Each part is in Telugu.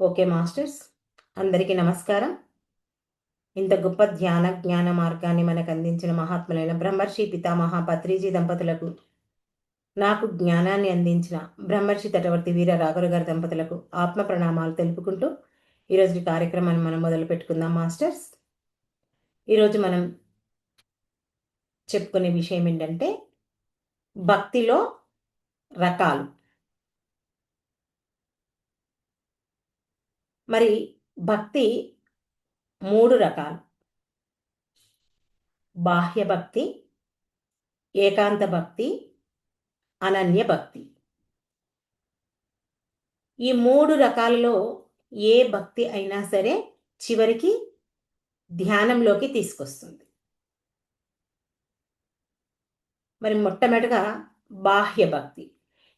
Okay masters. అందరికీ నమస్కారం. ఇంత గొప్ప ధ్యాన జ్ఞాన మార్గాన్ని మనకు అందించిన మహాత్ములైన బ్రహ్మర్షి పితామహ పత్రిజీ దంపతులకు నాకు జ్ఞానాన్ని అందించిన బ్రహ్మర్షి తటవర్తి వీర రాఘరు గారి దంపతులకు ఆత్మ ప్రణామాలు తెలుపుకుంటూ ఈరోజు కార్యక్రమాన్ని మనం మొదలు పెట్టుకుందాం మాస్టర్స్. ఈరోజు మనం చెప్పుకునే విషయం ఏంటంటే భక్తిలో రకాలు. మరి భక్తి మూడు రకాలు. బాహ్య భక్తి ఏకాంత భక్తి అనన్య భక్తి. ఈ మూడు రకాలలో ఏ భక్తి అయినా సరే చివరికి ధ్యానంలోకి తీసుకొస్తుంది. మరి మొట్టమొదటిగా బాహ్య భక్తి.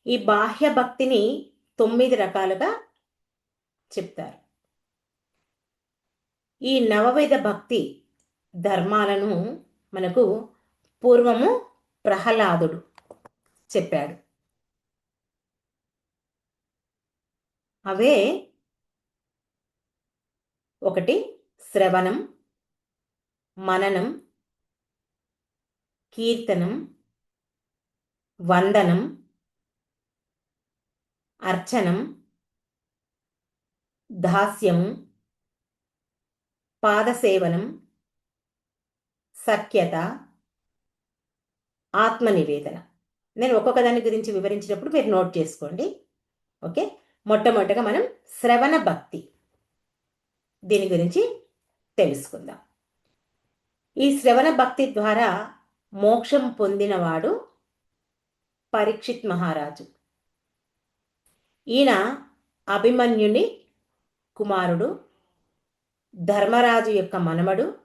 ఈ బాహ్య భక్తిని తొమ్మిది రకాలుగా చెప్తారు. ఈ నవవేద భక్తి ధర్మాలను మనకు పూర్వము ప్రహ్లాదుడు చెప్పాడు. అవే ఒకటి శ్రవణం మననం కీర్తనం వందనం అర్చనం దాస్యము పాదసేవనం సఖ్యత ఆత్మనివేదన. నేను ఒక్కొక్క దాని గురించి వివరించినప్పుడు మీరు నోట్ చేసుకోండి. ఓకే? మొట్టమొదటిగా మనం శ్రవణ భక్తి దీని గురించి తెలుసుకుందాం. ఈ శ్రవణ భక్తి ద్వారా మోక్షం పొందినవాడు పరీక్షిత్ మహారాజు. ఈయన అభిమన్యుని కుమారుడు ధర్మరాజు యొక్క మనమడు.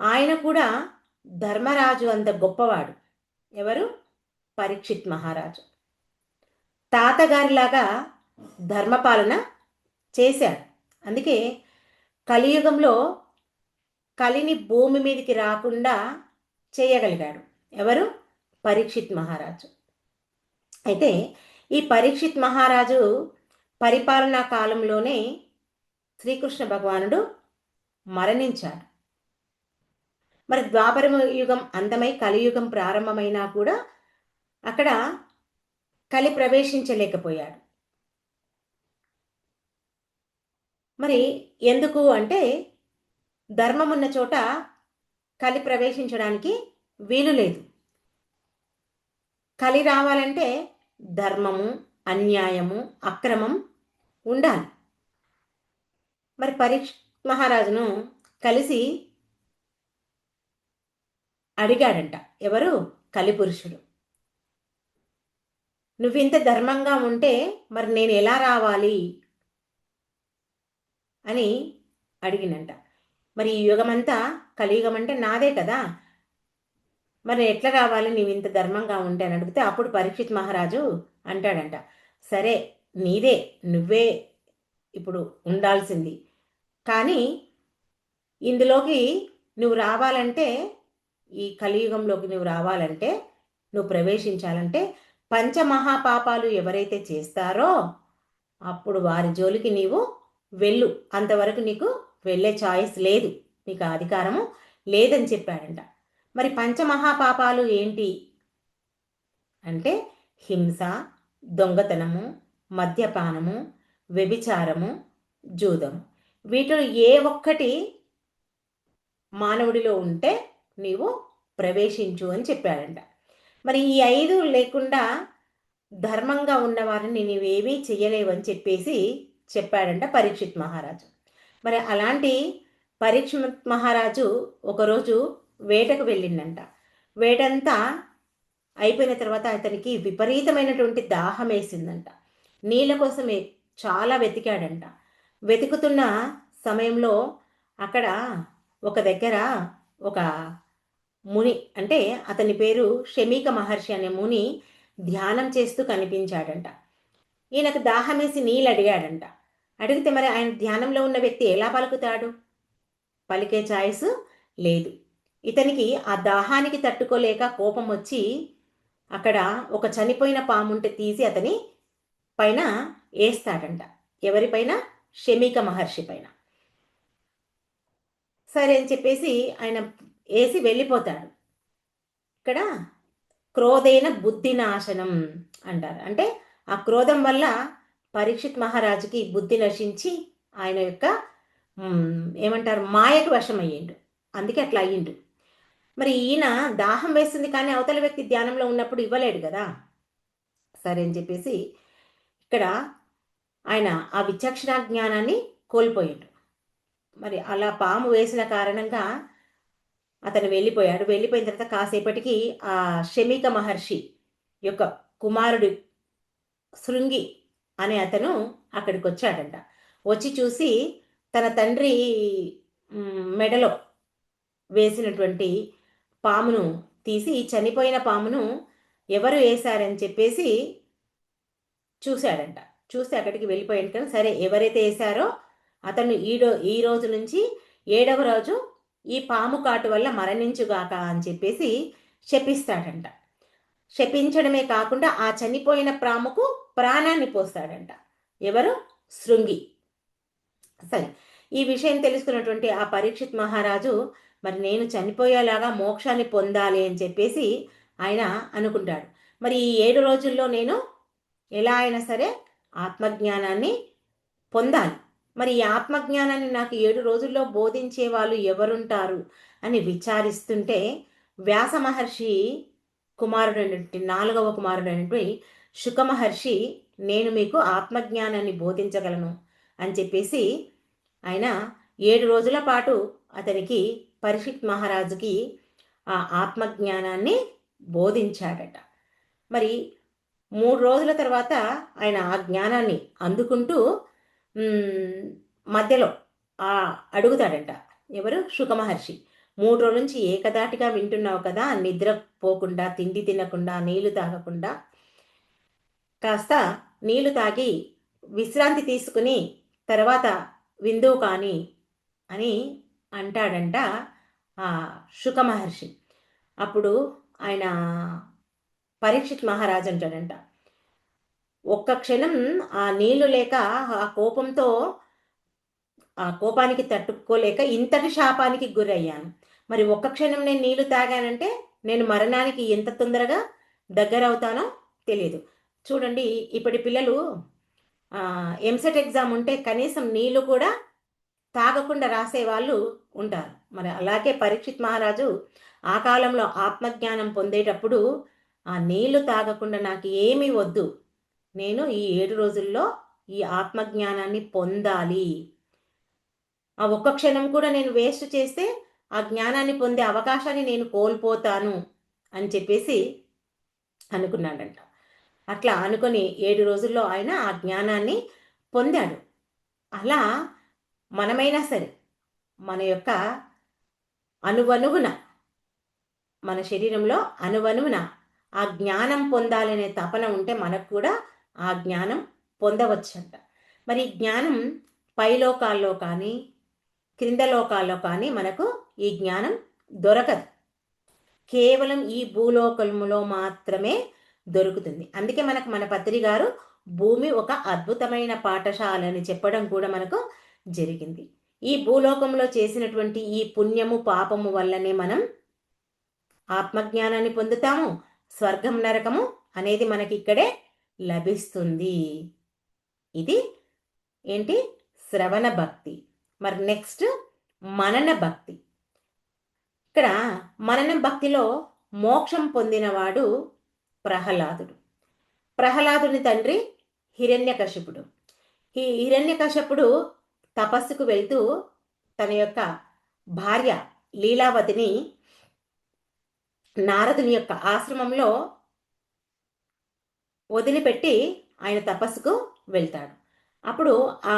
ఆయన కూడా ధర్మరాజు అంత గొప్పవాడు. ఎవరు? పరీక్షిత్ మహారాజు. తాతగారిలాగా ధర్మపాలన చేశాడు. అందుకే కలియుగంలో కలిని భూమి మీదకి రాకుండా చేయగలిగాడు. ఎవరు? పరీక్షిత్ మహారాజు. అయితే ఈ పరీక్షిత్ మహారాజు పరిపాలనా కాలంలోనే శ్రీకృష్ణ భగవానుడు మరణించాడు. మరి ద్వాపర యుగం అంతమై కలియుగం ప్రారంభమైనా కూడా అక్కడ కలి ప్రవేశించలేకపోయాడు. మరి ఎందుకు అంటే ధర్మం ఉన్న చోట కలి ప్రవేశించడానికి వీలు లేదు. కలి రావాలంటే ధర్మము అన్యాయము అక్రమం ఉండాలి. మరి పరీక్ష మహారాజును కలిసి అడిగాడంట ఎవరు? కలిపురుషుడు. నువ్వు ఇంత ధర్మంగా ఉంటే మరి నేను ఎలా రావాలి? అని అడిగినంట. మరి ఈ యుగమంతా కలియుగం అంటే నాదే కదా. మరి ఎట్లా కావాలి నీవు ఇంత ధర్మంగా ఉంటే అని అడిగితే అప్పుడు పరీక్షిత్ మహారాజు అంటాడంట. సరే నీదే నువ్వే ఇప్పుడు ఉండాల్సింది. కానీ ఇందులోకి నువ్వు రావాలంటే ఈ కలియుగంలోకి నువ్వు రావాలంటే నువ్వు ప్రవేశించాలంటే పంచమహాపాపాలు ఎవరైతే చేస్తారో అప్పుడు వారి జోలికి నీవు వెళ్ళు. అంతవరకు నీకు వెళ్ళే ఛాయిస్ లేదు. నీకు అధికారము లేదని చెప్పాడంట. మరి పంచమహాపాపాలు ఏంటి? అంటే హింస దొంగతనము మద్యపానము వ్యభిచారము జూదం వీటిలో ఏ ఒక్కటి మానవుడిలో ఉంటే నీవు ప్రవేశించు అని చెప్పాడంట. మరి ఈ ఐదు లేకుండా ధర్మంగా ఉన్నవారిని నీవేమీ చేయలేవని చెప్పేసి చెప్పాడంట పరీక్షిత్ మహారాజు. మరి అలాంటి పరీక్షిత్ మహారాజు ఒకరోజు వేటకు వెళ్ళిండంట. వేటంతా అయిపోయిన తర్వాత అతనికి విపరీతమైనటువంటి దాహం వేసిందంట. నీళ్ళ కోసమే చాలా వెతికాడంట. వెతుకుతున్న సమయంలో అక్కడ ఒక దగ్గర ఒక ముని అంటే అతని పేరు షమీక మహర్షి అనే ముని ధ్యానం చేస్తూ కనిపించాడంట. ఈయనకు దాహమేసి నీళ్ళు అడిగాడంట. అడిగితే మరి ఆయన ధ్యానంలో ఉన్న వ్యక్తి ఎలా పలుకుతాడు? పలికే ఛాయిస్ లేదు. ఇతనికి ఆ దాహానికి తట్టుకోలేక కోపం వచ్చి అక్కడ ఒక చనిపోయిన పాముంటే తీసి అతని పైన వేస్తాడంట ఎవరిపైన షమిక మహర్షి పైన. సరే అని చెప్పేసి ఆయన వేసి వెళ్ళిపోతాడు. ఇక్కడ క్రోధైన బుద్ధి నాశనం అంటారు. అంటే ఆ క్రోధం వల్ల పరీక్షిత్ మహారాజుకి బుద్ధి నశించి ఆయన యొక్క ఏమంటారు మాయకు వశం అయ్యిండు. అందుకే అట్లా అయ్యిండు. మరి ఈయన దాహం వేస్తుంది కానీ అవతల వ్యక్తి ధ్యానంలో ఉన్నప్పుడు ఇవ్వలేడు కదా. సరే అని చెప్పేసి ఇక్కడ ఆయన ఆ విచక్షణ జ్ఞానాన్ని కోల్పోయాడు. మరి అలా పాము వేసిన కారణంగా అతను వెళ్ళిపోయాడు. వెళ్ళిపోయిన తర్వాత కాసేపటికి ఆ షమిక మహర్షి యొక్క కుమారుడు శృంగి అనే అతను అక్కడికి వచ్చాడంట. వచ్చి చూసి తన తండ్రి మెడలో వేసినటువంటి పామును తీసి చనిపోయిన పామును ఎవరు వేశారని చెప్పేసి చూశాడంట. చూసి అక్కడికి వెళ్ళిపోయాడు కానీ సరే ఎవరైతే వేశారో అతను ఈడో ఈ రోజు నుంచి ఏడవ రోజు ఈ పాము కాటు వల్ల మరణించుగాక అని చెప్పేసి శపిస్తాడంట. శపించడమే కాకుండా ఆ చనిపోయిన ప్రాముకు ప్రాణాన్ని పోస్తాడంట. ఎవరు? శృంగి. సరే ఈ విషయం తెలుసుకున్నటువంటి ఆ పరీక్షిత్ మహారాజు మరి నేను చనిపోయేలాగా మోక్షాన్ని పొందాలి అని చెప్పేసి ఆయన అనుకుంటాడు. మరి ఈ ఏడు రోజుల్లో నేను ఎలా అయినా సరే ఆత్మజ్ఞానాన్ని పొందాలి. మరి ఈ ఆత్మజ్ఞానాన్ని నాకు ఏడు రోజుల్లో బోధించే వాళ్ళు ఎవరుంటారు అని విచారిస్తుంటే వ్యాస మహర్షి కుమారుడైనటువంటి నాలుగవ కుమారుడైనటువంటి శుక మహర్షి నేను మీకు ఆత్మజ్ఞానాన్ని బోధించగలను అని చెప్పేసి ఆయన ఏడు రోజుల పాటు అతనికి పరిషిత్ మహారాజుకి ఆ ఆత్మజ్ఞానాన్ని బోధించాడట. మరి మూడు రోజుల తర్వాత ఆయన ఆ జ్ఞానాన్ని అందుకుంటూ మధ్యలో అడుగుతాడంట. ఎవరు? శుకమహర్షి మూడు రోజుల నుంచి ఏకదాటిగా వింటున్నావు కదా నిద్ర పోకుండా తిండి తినకుండా నీళ్ళు తాగకుండా. కాస్త నీళ్ళు తాగి విశ్రాంతి తీసుకుని తర్వాత విందువు కానీ అని అంటాడంట ఆ శుక మహర్షి అప్పుడు ఆయన పరీక్షిత్ మహారాజ్ అంటాడంట. ఒక్క క్షణం ఆ నీళ్ళు లేక ఆ కోపంతో ఆ కోపానికి తట్టుకోలేక ఇంతటి శాపానికి గురయ్యాను. మరి ఒక్క క్షణం నేను నీళ్ళు తాగానంటే నేను మరణానికి ఎంత తొందరగా దగ్గర అవుతానో తెలియదు చూడండి ఇప్పటి పిల్లలు ఎంసెట్ ఎగ్జామ్ ఉంటే కనీసం నీళ్ళు కూడా తాగకుండా రాసే వాళ్ళు ఉంటారు. మరి అలాగే పరీక్షిత్ మహారాజు ఆ కాలంలో ఆత్మజ్ఞానం పొందేటప్పుడు ఆ నీళ్ళు తాగకుండా నాకు ఏమీ వద్దు. నేను ఈ ఏడు రోజుల్లో ఈ ఆత్మజ్ఞానాన్ని పొందాలి. ఆ ఒక్క క్షణం కూడా నేను వేస్ట్ చేస్తే ఆ జ్ఞానాన్ని పొందే అవకాశాన్ని నేను కోల్పోతాను అని చెప్పేసి అనుకున్నాడంట. అట్లా అనుకొని ఏడు రోజుల్లో ఆయన ఆ జ్ఞానాన్ని పొందాడు. అలా మనమైనా సరే మన యొక్క అనువనువున మన శరీరంలో అనువనువున ఆ జ్ఞానం పొందాలనే తపన ఉంటే మనకు కూడా ఆ జ్ఞానం పొందవచ్చంట. మరి జ్ఞానం పైలోకాల్లో కానీ క్రింద లోకాల్లో కానీ మనకు ఈ జ్ఞానం దొరకదు. కేవలం ఈ భూలోకములో మాత్రమే దొరుకుతుంది. అందుకే మనకు మన పత్రి గారు భూమి ఒక అద్భుతమైన పాఠశాల అని చెప్పడం కూడా మనకు జరిగింది. ఈ భూలోకంలో చేసినటువంటి ఈ పుణ్యము పాపము వల్లనే మనం ఆత్మజ్ఞానాన్ని పొందుతాము. స్వర్గం నరకము అనేది మనకి ఇక్కడే లభిస్తుంది. ఇది ఏంటి? శ్రవణ భక్తి. మరి నెక్స్ట్ మనన భక్తి. ఇక్కడ మనన భక్తిలో మోక్షం పొందినవాడు ప్రహ్లాదుడు. ప్రహ్లాదుని తండ్రి హిరణ్యకశిపుడు. ఈ హిరణ్యకశపుడు తపస్సుకు వెళ్తూ తన యొక్క భార్య లీలావతిని నారదుని యొక్క ఆశ్రమంలో వదిలిపెట్టి ఆయన తపస్సుకు వెళ్తాడు. అప్పుడు ఆ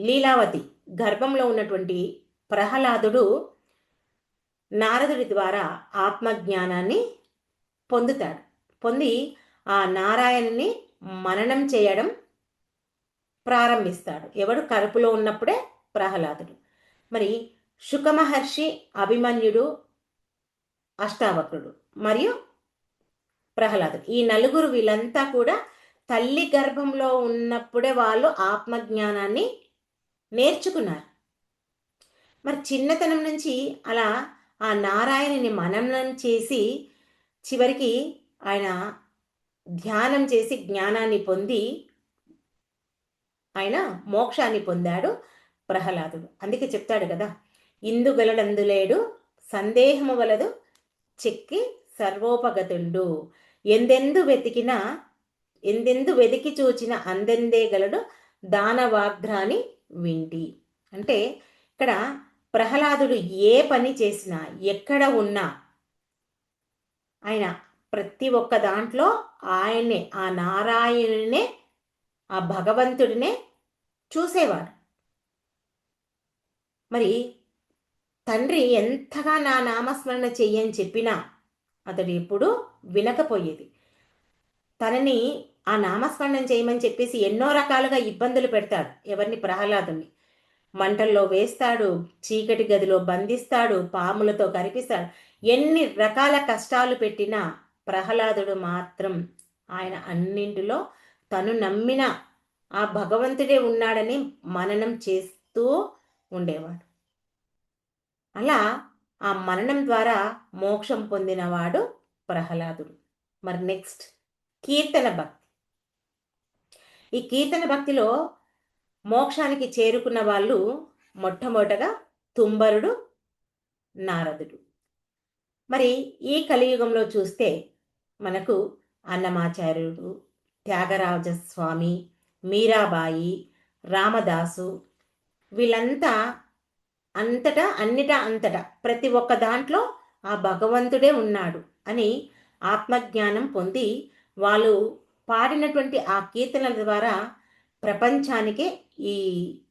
లీలావతి గర్భంలో ఉన్నటువంటి ప్రహ్లాదుడు నారదుడి ద్వారా ఆత్మజ్ఞానాన్ని పొందుతాడు. పొంది ఆ నారాయణని మననం చేయడం ప్రారంభిస్తాడు. ఎవడు కడుపులో ఉన్నప్పుడే ప్రహ్లాదుడు. మరి శుకమహర్షి అభిమన్యుడు అష్టావక్రుడు మరియు ప్రహ్లాదుడు. ఈ నలుగురు వీళ్ళంతా కూడా తల్లి గర్భంలో ఉన్నప్పుడే వాళ్ళు ఆత్మజ్ఞానాన్ని నేర్చుకున్నారు. మరి చిన్నతనం నుంచి అలా ఆ నారాయణుని మననం చేసి చివరికి ఆయన ధ్యానం చేసి జ్ఞానాన్ని పొంది ఆయన మోక్షాన్ని పొందాడు ప్రహ్లాదుడు. అందుకే చెప్తాడు కదా ఇందుగలడందులేడు సందేహము వలదు చెక్కి సర్వోపగతుండు. ఎందెందు వెతికిన ఎందెందు వెతికి చూచిన అందెందే గలడు దానవాగ్రాని వింటి. అంటే ఇక్కడ ప్రహ్లాదుడు ఏ పని చేసినా ఎక్కడ ఉన్నా ఆయన ప్రతి ఒక్క దాంట్లో ఆయన్నే ఆ నారాయణునే ఆ భగవంతుడినే చూసేవాడు. మరి తండ్రి ఎంతగా నా నామస్మరణ చెయ్యని చెప్పినా అతడు ఎప్పుడూ వినకపోయేది. తనని ఆ నామస్మరణం చేయమని చెప్పేసి ఎన్నో రకాలుగా ఇబ్బందులు పెడతాడు ఎవరిని? ప్రహ్లాదుని మంటల్లో వేస్తాడు చీకటి గదిలో బంధిస్తాడు పాములతో కరిపిస్తాడు. ఎన్ని రకాల కష్టాలు పెట్టినా ప్రహ్లాదుడు మాత్రం ఆయన అన్నింటిలో తను నమ్మిన ఆ భగవంతుడే ఉన్నాడని మననం చేస్తూ ఉండేవాడు. అలా ఆ మరణం ద్వారా మోక్షం పొందినవాడు ప్రహ్లాదుడు. మరి నెక్స్ట్ కీర్తన భక్తి. ఈ కీర్తన భక్తిలో మోక్షానికి చేరుకున్న వాళ్ళు మొట్టమొదటగా తుంబరుడు నారదుడు. మరి ఈ కలియుగంలో చూస్తే మనకు అన్నమాచార్యుడు త్యాగరాజస్వామి మీరాబాయి రామదాసు వీళ్ళంతా అంతటా అన్నిటా అంతటా ప్రతి ఒక్క దాంట్లో ఆ భగవంతుడే ఉన్నాడు అని ఆత్మజ్ఞానం పొంది వాళ్ళు పాడినటువంటి ఆ కీర్తనల ద్వారా ప్రపంచానికే ఈ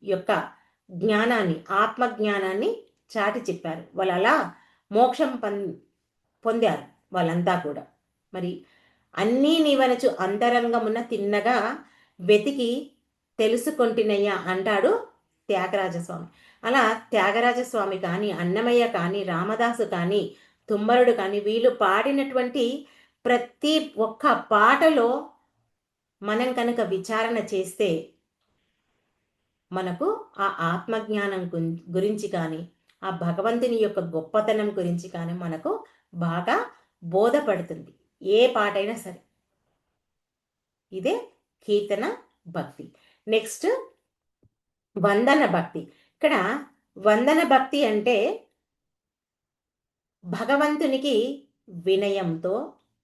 యొక్క జ్ఞానాన్ని ఆత్మజ్ఞానాన్ని చాటి చెప్పారు. వాళ్ళు అలా మోక్షం పొందారు వాళ్ళంతా కూడా. మరి అన్నీ నీవనచు అంతరంగమున్న తిన్నగా వెతికి తెలుసుకొంటినయ్యా అంటాడు త్యాగరాజస్వామి. అలా త్యాగరాజస్వామి కానీ అన్నమయ్య కానీ రామదాసు కానీ తుమ్మరుడు కానీ వీళ్ళు పాడినటువంటి ప్రతి ఒక్క పాటలో మనం కనుక విచారణ చేస్తే మనకు ఆ ఆత్మజ్ఞానం గురించి కానీ ఆ భగవంతుని యొక్క గొప్పతనం గురించి కానీ మనకు బాగా బోధపడుతుంది. ఏ పాటైనా సరే. ఇదే కీర్తన భక్తి. నెక్స్ట్ వందన భక్తి. ఇక్కడ వందన భక్తి అంటే భగవంతునికి వినయంతో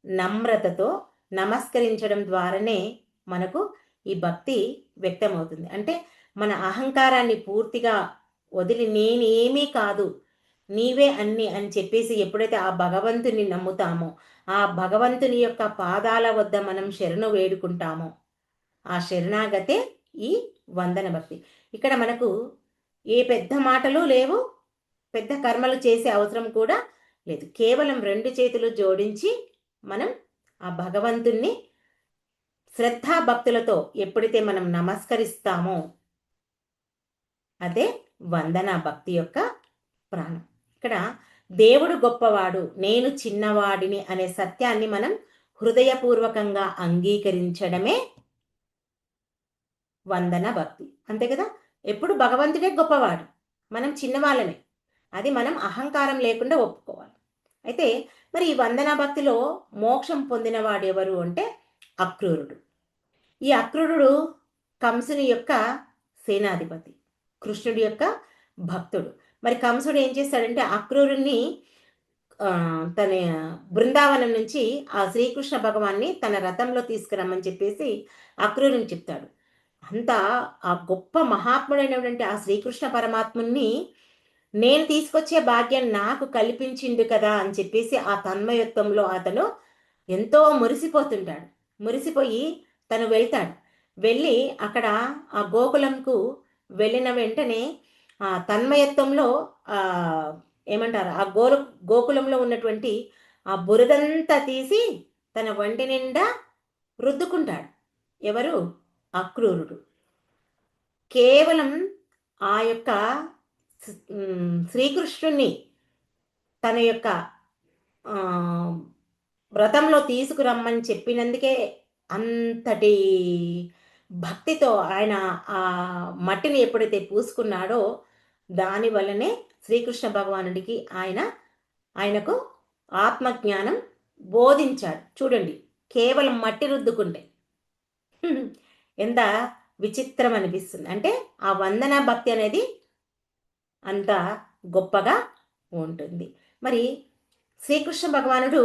నమ్రతతో నమస్కరించడం ద్వారానే మనకు ఈ భక్తి వ్యక్తమవుతుంది. అంటే మన అహంకారాన్ని పూర్తిగా వదిలి నేనేమీ కాదు నీవే అన్ని అని చెప్పేసి ఎప్పుడైతే ఆ భగవంతుని నమ్ముతామో ఆ భగవంతుని యొక్క పాదాల వద్ద మనం శరణు వేడుకుంటామో ఆ శరణాగతే ఈ వందన భక్తి. ఇక్కడ మనకు ఏ పెద్ద మాటలు లేవు. పెద్ద కర్మలు చేసే అవసరం కూడా లేదు. కేవలం రెండు చేతులు జోడించి మనం ఆ భగవంతుణ్ణి శ్రద్ధాభక్తులతో ఎప్పుడైతే మనం నమస్కరిస్తామో అదే వందన భక్తి యొక్క ప్రాణం. ఇక్కడ దేవుడు గొప్పవాడు నేను చిన్నవాడిని అనే సత్యాన్ని మనం హృదయపూర్వకంగా అంగీకరించడమే వందన భక్తి. అంతే కదా? ఎప్పుడు భగవంతుడే గొప్పవాడు. మనం చిన్నవాళ్ళమే. అది మనం అహంకారం లేకుండా ఒప్పుకోవాలి. అయితే మరి ఈ వందనా భక్తిలో మోక్షం పొందినవాడు ఎవరు అంటే అక్రూరుడు. ఈ అక్రూరుడు కంసుని యొక్క సేనాధిపతి కృష్ణుడి యొక్క భక్తుడు. మరి కంసుడు ఏం చేస్తాడంటే అక్రూరుణ్ణి తన బృందావనం నుంచి ఆ శ్రీకృష్ణ భగవాన్ని తన రథంలో తీసుకురమ్మని చెప్పేసి అక్రూరుని చెప్తాడు. అంత ఆ గొప్ప మహాత్ముడైనటువంటి ఆ శ్రీకృష్ణ పరమాత్ముని నేను తీసుకొచ్చే భాగ్యం నాకు కల్పించిండు కదా అని చెప్పేసి ఆ తన్మయత్వంలో అతను ఎంతో మురిసిపోతుంటాడు. మురిసిపోయి తను వెళ్తాడు. వెళ్ళి అక్కడ ఆ గోకులంకు వెళ్ళిన వెంటనే ఆ తన్మయత్వంలో ఆ ఏమంటారు? ఆ గో గోకులంలో ఉన్నటువంటి ఆ బురదంతా తీసి తన వంటి నిండా రుద్దుకుంటాడు. ఎవరు? అక్రూరుడు. కేవలం ఆ యొక్క శ్రీకృష్ణుణ్ణి తన యొక్క వ్రతంలో తీసుకురమ్మని చెప్పినందుకే అంతటి భక్తితో ఆయన ఆ మట్టిని ఎప్పుడైతే పూసుకున్నాడో దాని వల్లనే శ్రీకృష్ణ భగవానుడికి ఆయన ఆయనకు ఆత్మజ్ఞానం బోధించాడు. చూడండి కేవలం మట్టి రుద్దుకుంటే. ఎంత విచిత్రం అనిపిస్తుంది అంటే ఆ వందన భక్తి అనేది అంత గొప్పగా ఉంటుంది. మరి శ్రీకృష్ణ భగవానుడు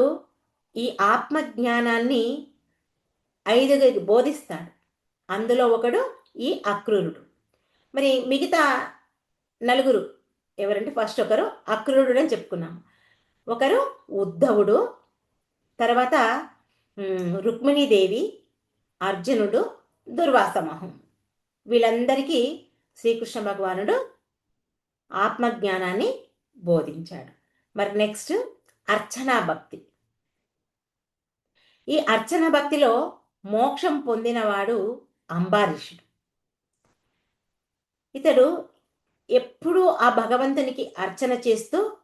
ఈ ఆత్మజ్ఞానాన్ని ఐదుగురికి బోధిస్తాడు. అందులో ఒకడు ఈ అక్రూరుడు. మరి మిగతా నలుగురు ఎవరంటే ఫస్ట్ ఒకరు అక్రూరుడు అని చెప్పుకున్నాం ఒకరు ఉద్ధవుడు తర్వాత రుక్మిణీదేవి అర్జునుడు దుర్వాసమహం. వీళ్ళందరికీ శ్రీకృష్ణ భగవానుడు ఆత్మజ్ఞానాన్ని బోధించాడు. మరి నెక్స్ట్ అర్చనా భక్తి. ఈ అర్చన భక్తిలో మోక్షం పొందినవాడు అంబారీషుడు. ఇతడు ఎప్పుడూ ఆ భగవంతునికి అర్చన చేస్తూ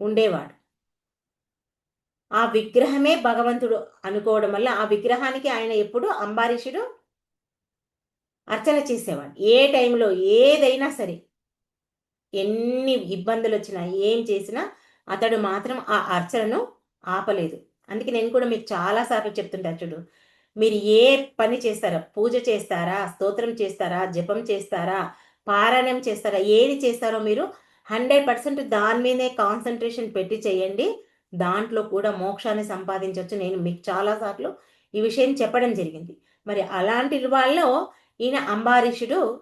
ఉండేవాడు. ఆ విగ్రహమే భగవంతుడు అనుకోవడం వల్ల ఆ విగ్రహానికి ఆయన ఎప్పుడు అంబారీషుడు అర్చన చేసేవాడు. ఏ టైంలో ఏదైనా సరే ఎన్ని ఇబ్బందులు వచ్చినా ఏం చేసినా అతడు మాత్రం ఆ అర్చనను ఆపలేదు. అందుకే నేను కూడా మీకు చాలాసార్లు చెప్తుంటా చూడు మీరు ఏ పని చేస్తారా పూజ చేస్తారా స్తోత్రం చేస్తారా జపం చేస్తారా పారాయణం చేస్తారా ఏది చేస్తారో మీరు హండ్రెడ్ పర్సెంట్ దాని మీదే కాన్సన్ట్రేషన్ పెట్టి చేయండి. దాంట్లో కూడా మోక్షాన్ని సంపాదించవచ్చు నేను మీకు చాలాసార్లు ఈ విషయం చెప్పడం జరిగింది. మరి అలాంటి వాళ్ళు ఈయన అంబారీషుడు.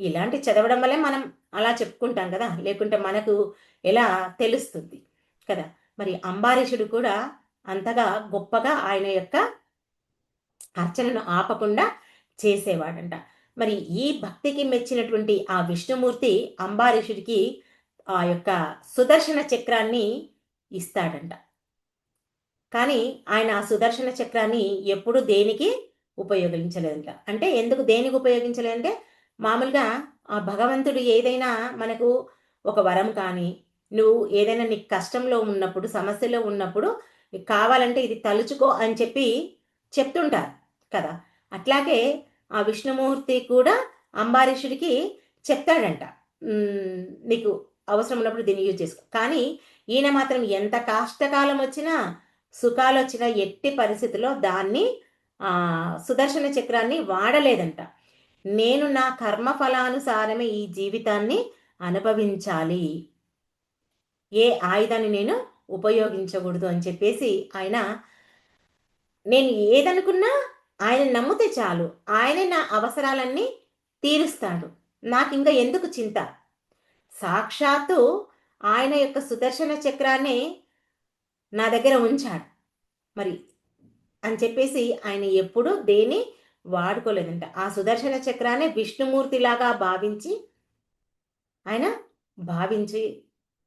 ఇలాంటి చదవడం వల్లే మనం అలా చెప్పుకుంటాం కదా. లేకుంటే మనకు ఎలా తెలుస్తుంది కదా. మరి అంబారీషుడు కూడా అంతగా గొప్పగా ఆయన యొక్క అర్చనను ఆపకుండా చేసేవాడంట. మరి ఈ భక్తికి మెచ్చినటువంటి ఆ విష్ణుమూర్తి అంబారీషుడికి ఆ యొక్క సుదర్శన చక్రాన్ని ఇస్తాడంట. కానీ ఆయన ఆ సుదర్శన చక్రాన్ని ఎప్పుడు దేనికి ఉపయోగించలేదంట. అంటే ఎందుకు దేనికి ఉపయోగించలేదంటే మామూలుగా ఆ భగవంతుడు ఏదైనా మనకు ఒక వరం కానీ నువ్వు ఏదైనా నీకు కష్టంలో ఉన్నప్పుడు సమస్యలో ఉన్నప్పుడు కావాలంటే ఇది తలుచుకో అని చెప్పి చెప్తుంటారు కదా. అట్లాగే ఆ విష్ణుమూర్తి కూడా అంబారీషుడికి చెప్తాడంట నీకు అవసరం ఉన్నప్పుడు దీన్ని యూజ్ చేసుకో. కానీ ఈయన మాత్రం ఎంత కష్టకాలం వచ్చినా సుఖాలు వచ్చినా ఎట్టి పరిస్థితిలో దాన్ని సుదర్శన చక్రాన్ని వాడలేదంట. నేను నా కర్మ ఫలానుసారమే ఈ జీవితాన్ని అనుభవించాలి. ఏ ఆయుధాన్ని నేను ఉపయోగించకూడదు అని చెప్పేసి ఆయన నేను ఏదనుకున్నా ఆయన నమ్మితే చాలు. ఆయనే నా అవసరాలన్నీ తీరుస్తాడు. నాకు ఇంకా ఎందుకు చింత? సాక్షాత్తు ఆయన యొక్క సుదర్శన చక్రాన్ని నా దగ్గర ఉంచాడు. మరి అని చెప్పేసి ఆయన ఎప్పుడూ దేని వాడుకోలేదంట. ఆ సుదర్శన చక్రాన్ని విష్ణుమూర్తిలాగా భావించి ఆయన భావించి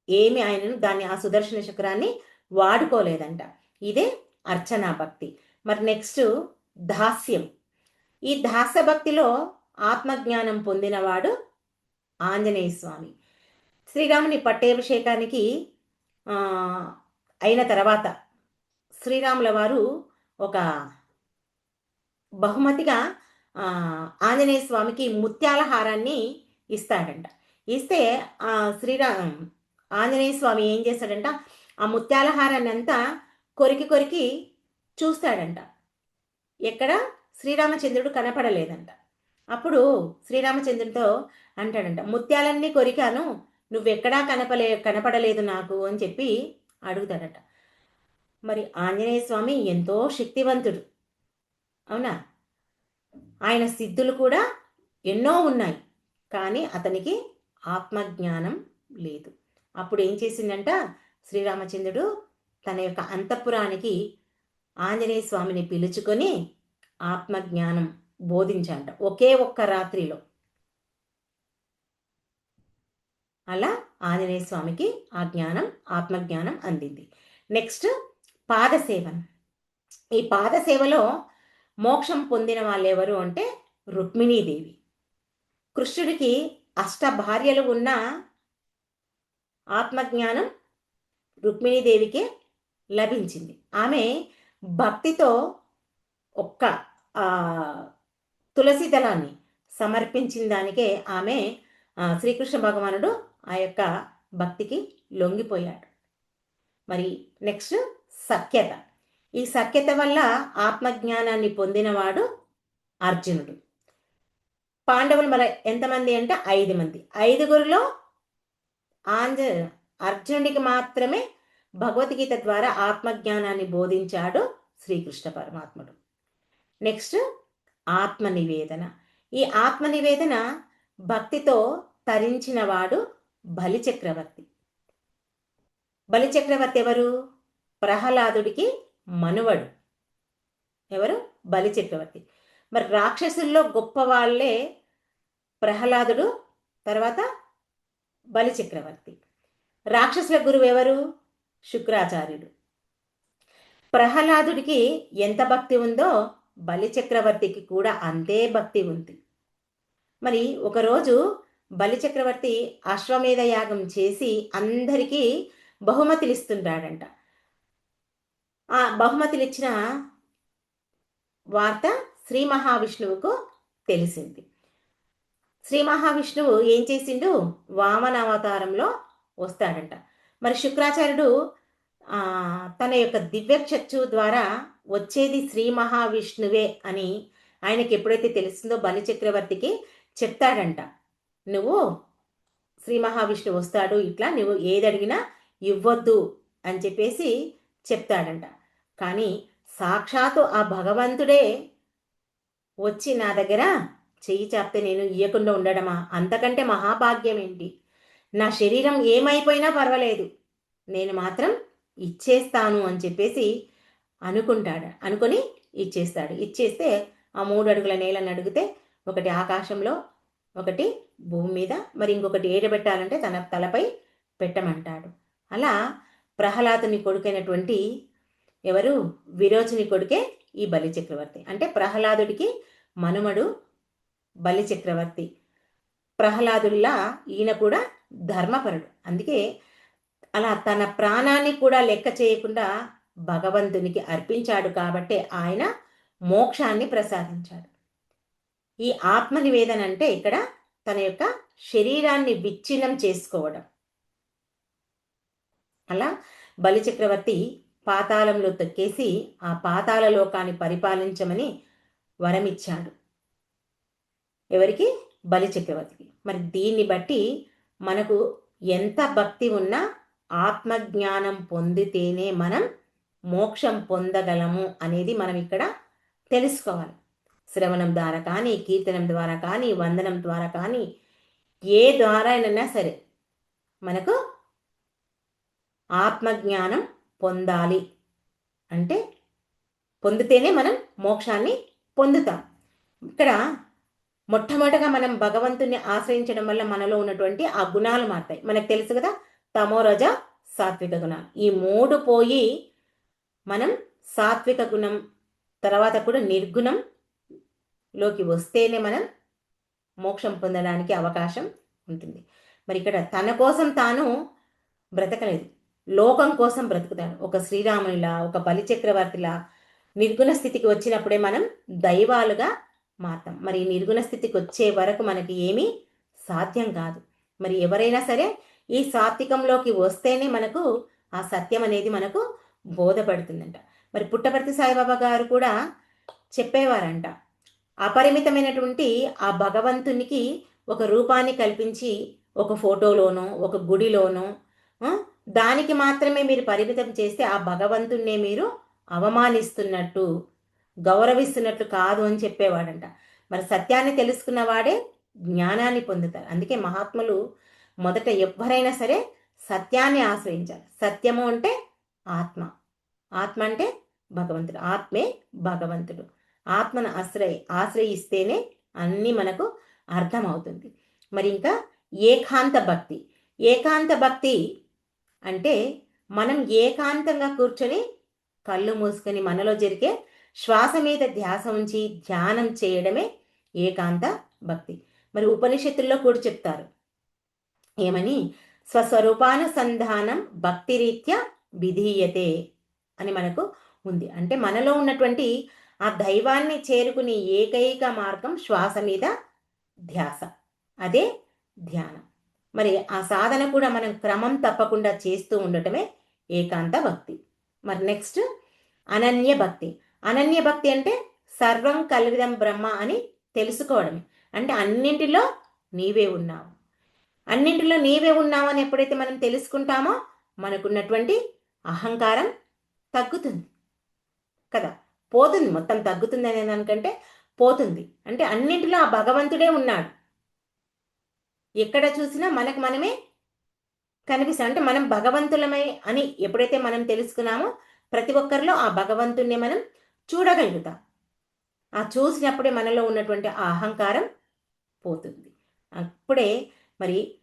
ఏమి ఆయనను దాన్ని ఆ సుదర్శన చక్రాన్ని వాడుకోలేదంట. ఇదే అర్చనా భక్తి. మరి నెక్స్ట్ దాస్యం. ఈ దాస్య భక్తిలో ఆత్మజ్ఞానం పొందినవాడు ఆంజనేయ స్వామి. శ్రీరాముని పట్టాభిషేకానికి అయిన తర్వాత శ్రీరాముల వారు ఒక బహుమతిగా ఆంజనేయ స్వామికి ముత్యాల హారాన్ని ఇస్తాడంట. ఇస్తే శ్రీరామ్ ఆంజనేయ స్వామి ఏం చేస్తాడంట? ఆ ముత్యాల హారాన్ని అంతా కొరికి కొరికి చూస్తాడంట. ఎక్కడ? శ్రీరామచంద్రుడు కనపడలేదంట. అప్పుడు శ్రీరామచంద్రుడితో అంటాడంట ముత్యాలన్నీ కొరికాను నువ్వెక్కడా కనపలే కనపడలేదు నాకు అని చెప్పి అడుగుతాడట. మరి ఆంజనేయ స్వామి ఎంతో శక్తివంతుడు. అవునా? ఆయన సిద్ధులు కూడా ఎన్నో ఉన్నాయి కానీ అతనికి ఆత్మజ్ఞానం లేదు. అప్పుడు ఏం చేసిందంట శ్రీరామచంద్రుడు తన యొక్క అంతఃపురానికి ఆంజనేయ స్వామిని పిలుచుకొని ఆత్మజ్ఞానం బోధించంట ఒకే ఒక్క రాత్రిలో. అలా ఆంజనేయ స్వామికి ఆ జ్ఞానం ఆత్మజ్ఞానం అందింది. నెక్స్ట్ పాదసేవను. ఈ పాదసేవలో మోక్షం పొందిన వాళ్ళు ఎవరు అంటే రుక్మిణీదేవి. కృష్ణుడికి అష్ట భార్యలు ఉన్న ఆత్మజ్ఞానం రుక్మిణీదేవికే లభించింది. ఆమె భక్తితో ఒక్క తులసి దళాన్ని సమర్పించిన దానికే ఆమె శ్రీకృష్ణ భగవానుడు ఆ యొక్క భక్తికి లొంగిపోయాడు. మరి నెక్స్ట్ సఖ్యత. ఈ సఖ్యత వల్ల ఆత్మజ్ఞానాన్ని పొందినవాడు అర్జునుడు. పాండవులు మన ఎంతమంది అంటే ఐదు మంది. ఐదుగురిలో ఆంజ అర్జునుడికి మాత్రమే భగవద్గీత ద్వారా ఆత్మజ్ఞానాన్ని బోధించాడు శ్రీకృష్ణ పరమాత్ముడు. నెక్స్ట్ ఆత్మ నివేదన ఈ ఆత్మ నివేదన భక్తితో తరించినవాడు బలిచక్రవర్తి. బలిచక్రవర్తి ఎవరు? ప్రహ్లాదుడికి మనువడు. ఎవరు? బలి చక్రవర్తి మరి రాక్షసుల్లో గొప్ప వాళ్ళే ప్రహ్లాదుడు తర్వాత బలి చక్రవర్తి రాక్షసుల గురువు ఎవరు? శుక్రాచార్యుడు. ప్రహ్లాదుడికి ఎంత భక్తి ఉందో బలి చక్రవర్తికి కూడా అంతే భక్తి ఉంది. మరి ఒకరోజు బలిచక్రవర్తి అశ్వమేధ యాగం చేసి అందరికీ బహుమతులు ఇస్తుంటాడంట ఆ బహుమతులు ఇచ్చిన వార్త శ్రీ మహావిష్ణువుకు తెలిసింది. శ్రీ మహావిష్ణువు ఏం చేసిండు? వామన అవతారంలో వస్తాడంట. మరి శుక్రాచార్యుడు తన యొక్క దివ్యచక్షు ద్వారా వచ్చేది శ్రీ మహావిష్ణువే అని ఆయనకి ఎప్పుడైతే తెలిసిందో బలి చక్రవర్తికి చెప్తాడంట. నువ్వు శ్రీ మహావిష్ణువు వస్తాడు ఇట్లా నువ్వు ఏది అడిగినా ఇవ్వద్దు అని చెప్పేసి చెప్తాడంట. కానీ సాక్షాత్తు ఆ భగవంతుడే వచ్చి నా దగ్గర చెయ్యి చాపితే నేను ఇయ్యకుండా ఉండడమా? అంతకంటే మహాభాగ్యం ఏంటి? నా శరీరం ఏమైపోయినా పర్వాలేదు. నేను మాత్రం ఇచ్చేస్తాను అని చెప్పేసి అనుకుంటాడు అనుకొని ఇచ్చేస్తాడు. ఇచ్చేస్తే ఆ మూడు అడుగుల నేలను అడిగితే ఒకటి ఆకాశంలో ఒకటి భూమి మీద మరి ఇంకొకటి ఏడబెట్టాలంటే తన తలపై పెట్టమంటాడు. అలా ప్రహ్లాదుని కొడుకైనటువంటి ఎవరు? విరోచని కొడుకే ఈ బలి చక్రవర్తి. అంటే ప్రహ్లాదుడికి మనుమడు బలి చక్రవర్తి. ప్రహ్లాదుల్లా ఈయన కూడా ధర్మపరుడు. అందుకే అలా తన ప్రాణాన్ని కూడా లెక్క చేయకుండా భగవంతునికి అర్పించాడు కాబట్టే ఆయన మోక్షాన్ని ప్రసాదించాడు. ఈ ఆత్మ నివేదన అంటే ఇక్కడ తన యొక్క శరీరాన్ని విచ్ఛిన్నం చేసుకోవడం. అలా బలిచక్రవర్తి పాతాళంలో తొక్కేసి ఆ పాతాల లోకాన్ని పరిపాలించమని వరమిచ్చాడు. ఎవరికి? బలిచక్రవర్తికి. మరి దీన్ని బట్టి మనకు ఎంత భక్తి ఉన్నా ఆత్మజ్ఞానం పొందితేనే మనం మోక్షం పొందగలము అనేది మనం ఇక్కడ తెలుసుకోవాలి. శ్రవణం ద్వారా కానీ కీర్తనం ద్వారా కానీ వందనం ద్వారా కానీ ఏ ద్వారా అయినా సరే మనకు ఆత్మజ్ఞానం పొందాలి. అంటే పొందితేనే మనం మోక్షాన్ని పొందుతాం. ఇక్కడ మొట్టమొదటగా మనం భగవంతుని ఆశ్రయించడం వల్ల మనలో ఉన్నటువంటి ఆ గుణాలు మారుతాయి. మనకు తెలుసు కదా తమోరజ సాత్విక గుణాలు. ఈ మూడు పోయి మనం సాత్విక గుణం తర్వాత కూడా నిర్గుణం లోకి వస్తేనే మనం మోక్షం పొందడానికి అవకాశం ఉంటుంది. మరి ఇక్కడ తన కోసం తాను బ్రతకలేదు. లోకం కోసం బ్రతుకుతాడు ఒక శ్రీరామునిలా ఒక బలిచక్రవర్తిలా నిర్గుణ స్థితికి వచ్చినప్పుడే మనం దైవాలుగా మారతాం. మరి నిర్గుణ స్థితికి వచ్చే వరకు మనకి ఏమీ సాధ్యం కాదు. మరి ఎవరైనా సరే ఈ సాత్వికంలోకి వస్తేనే మనకు ఆ సత్యం అనేది మనకు బోధపడుతుందంట. మరి పుట్టపర్తి సాయిబాబా గారు కూడా చెప్పేవారంట. అపరిమితమైనటువంటి ఆ భగవంతునికి ఒక రూపాన్ని కల్పించి ఒక ఫోటోలోనో ఒక గుడిలోనో దానికి మాత్రమే మీరు పరిమితం చేస్తే ఆ భగవంతుణ్ణే మీరు అవమానిస్తున్నట్టు గౌరవిస్తున్నట్లు కాదు అని చెప్పేవాడంట. మరి సత్యాన్ని తెలుసుకున్నవాడే జ్ఞానాన్ని పొందుతారు అందుకే మహాత్ములు మొదట ఎవరైనా సరే సత్యాన్ని ఆశ్రయించాలి. సత్యము అంటే ఆత్మ. ఆత్మ అంటే భగవంతుడు. ఆత్మే భగవంతుడు. ఆత్మను ఆశ్రయ ఆశ్రయిస్తేనే అన్నీ మనకు అర్థమవుతుంది. మరి ఇంకా ఏకాంత భక్తి. ఏకాంత భక్తి అంటే మనం ఏకాంతంగా కూర్చొని కళ్ళు మూసుకొని మనలో జరిగే శ్వాస మీద ధ్యాస ఉంచి ధ్యానం చేయడమే ఏకాంత భక్తి. మరి ఉపనిషత్తుల్లో కూడా చెప్తారు. ఏమని? స్వస్వరూపానుసంధానం భక్తిరీత్యా విధీయతే అని మనకు ఉంది. అంటే మనలో ఉన్నటువంటి ఆ దైవాన్ని చేరుకునే ఏకైక మార్గం శ్వాస మీద ధ్యాస. అదే ధ్యానం. మరి ఆ సాధన కూడా మనం క్రమం తప్పకుండా చేస్తూ ఉండటమే ఏకాంత భక్తి. మరి నెక్స్ట్ అనన్య భక్తి. అనన్య భక్తి అంటే సర్వం కలివిదం బ్రహ్మ అని తెలుసుకోవడమే అంటే అన్నింటిలో నీవే ఉన్నావు. అన్నింటిలో నీవే ఉన్నావు అని ఎప్పుడైతే మనం తెలుసుకుంటామో మనకున్నటువంటి అహంకారం తగ్గుతుంది. కదా? పోతుంది. మొత్తం తగ్గుతుంది అనే దానికంటే పోతుంది. అంటే అన్నింటిలో ఆ భగవంతుడే ఉన్నాడు. ఎక్కడ చూసినా మనకు మనమే కనిపిస్తాం. అంటే మనం భగవంతులమై అని ఎప్పుడైతే మనం తెలుసుకున్నామో ప్రతి ఒక్కరిలో ఆ భగవంతుణ్ణి మనం చూడగలుగుతాం. ఆ చూసినప్పుడే మనలో ఉన్నటువంటి ఆ అహంకారం పోతుంది. అప్పుడే మరి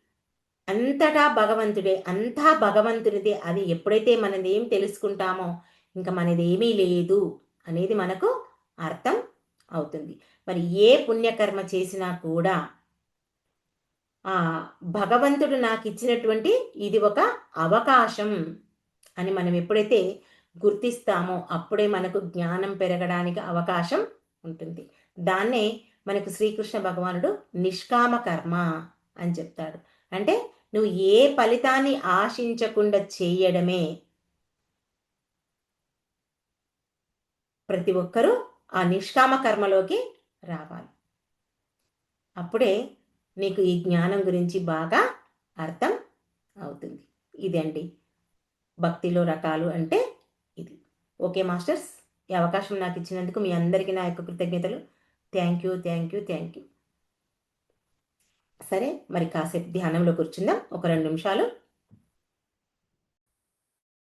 అంతటా భగవంతుడే అంతా భగవంతునిదే అది ఎప్పుడైతే మనది ఏం తెలుసుకుంటామో ఇంకా మనది ఏమీ లేదు అనేది మనకు అర్థం అవుతుంది. మరి ఏ పుణ్యకర్మ చేసినా కూడా భగవంతుడు నాకు ఇచ్చినటువంటి ఇది ఒక అవకాశం అని మనం ఎప్పుడైతే గుర్తిస్తామో అప్పుడే మనకు జ్ఞానం పెరగడానికి అవకాశం ఉంటుంది. దాన్నే మనకు శ్రీకృష్ణ భగవానుడు నిష్కామ కర్మ అని చెప్తాడు. అంటే నువ్వు ఏ ఫలితాన్ని ఆశించకుండా చేయడమే ప్రతి ఒక్కరూ ఆ నిష్కామ కర్మలోకి రావాలి. అప్పుడే నీకు ఈ జ్ఞానం గురించి బాగా అర్థం అవుతుంది. ఇదండి భక్తిలో రకాలు అంటే ఇది. ఓకే మాస్టర్స్ ఈ అవకాశం నాకు ఇచ్చినందుకు మీ అందరికీ నా యొక్క కృతజ్ఞతలు. Thank you thank you thank you. సరే మరి కాసేపు ధ్యానంలో కూర్చుందాం. ఒక రెండు నిమిషాలు